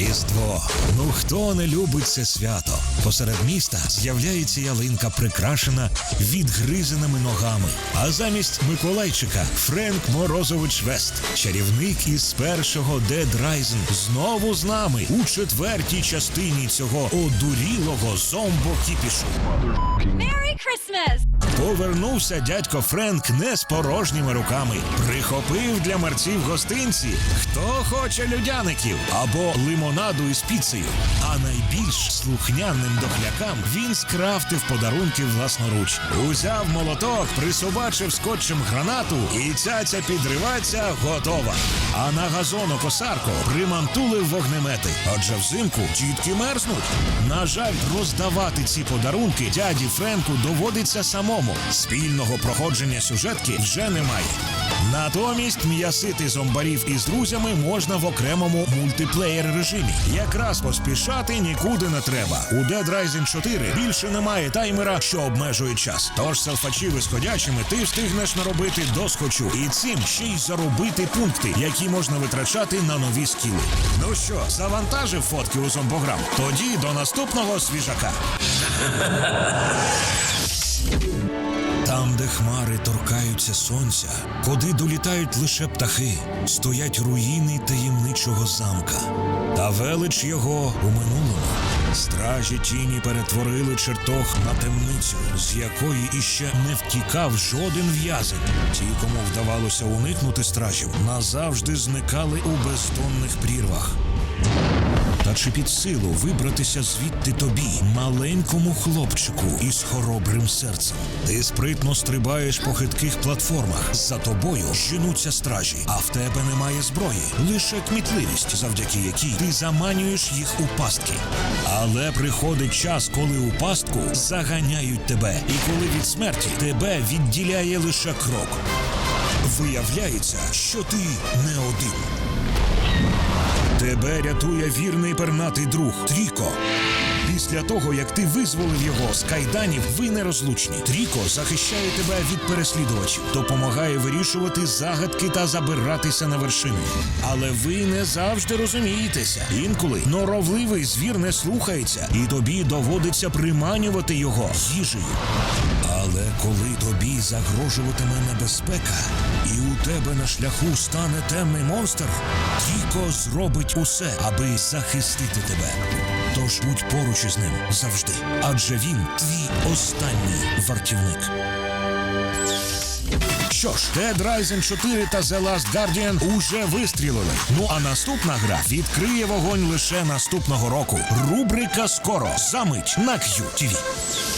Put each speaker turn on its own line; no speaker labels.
Різдво. Ну хто не любить це свято? Посеред міста з'являється ялинка, прикрашена відгризаними ногами. А замість Миколайчика Френк Морозович Вест, чарівник із першого Dead Rising, знову з нами у четвертій частині цього одурілого зомбо-кіпішу. Повернувся дядько Френк не з порожніми руками. Прихопив для мерців гостинці. Хто хоче людяників або лимонаду із піцею. А найбільш слухняним дохлякам він скрафтив подарунки власноруч. Узяв молоток, присобачив скотчем гранату, і цяця підриваться готова. А на газонокосарку примантулив вогнемети. Адже взимку тітки мерзнуть. На жаль, роздавати ці подарунки дяді Френку доводиться самому. Спільного проходження сюжетки вже немає. Натомість м'ясити зомбарів із друзями можна в окремому мультиплеєр режимі. Якраз поспішати нікуди не треба. У Dead Rising 4 більше немає таймера, що обмежує час. Тож селфачів із ходячими ти встигнеш наробити доскочу і цим ще й заробити пункти, які можна витрачати на нові скіли. Ну що, завантажив фотки у зомбограм? Тоді до наступного свіжака. Там, де хмари торкаються сонця, куди долітають лише птахи, стоять руїни таємничого замка. Та велич його у минулому. Стражі тіні перетворили чертог на темницю, з якої іще не втікав жоден в'язень. Ті, кому вдавалося уникнути стражів, назавжди зникали у бездонних прірвах. Та чи під силу вибратися звідти тобі, маленькому хлопчику із хоробрим серцем? Ти спритно стрибаєш по хитких платформах. За тобою женуться стражі, а в тебе немає зброї, лише кмітливість, завдяки якій ти заманюєш їх у пастки. Але приходить час, коли у пастку заганяють тебе, і коли від смерті тебе відділяє лише крок. Виявляється, що ти не один. Тебе рятує вірний пернатий друг Тріко. Після того, як ти визволив його з кайданів, ви нерозлучні. Тріко захищає тебе від переслідувачів, допомагає вирішувати загадки та забиратися на вершину. Але ви не завжди розумієтеся. Інколи норовливий звір не слухається, і тобі доводиться приманювати його їжею. Але коли тобі загрожуватиме небезпека, і у тебе на шляху стане темний монстр, Тріко зробить усе, аби захистити тебе. Тож будь поруч із ним завжди, адже він твій останній вартівник. Що ж, Dead Rising 4 та The Last Guardian уже вистрілили. Ну а наступна гра відкриє вогонь лише наступного року. Рубрика скоро замить на QTV.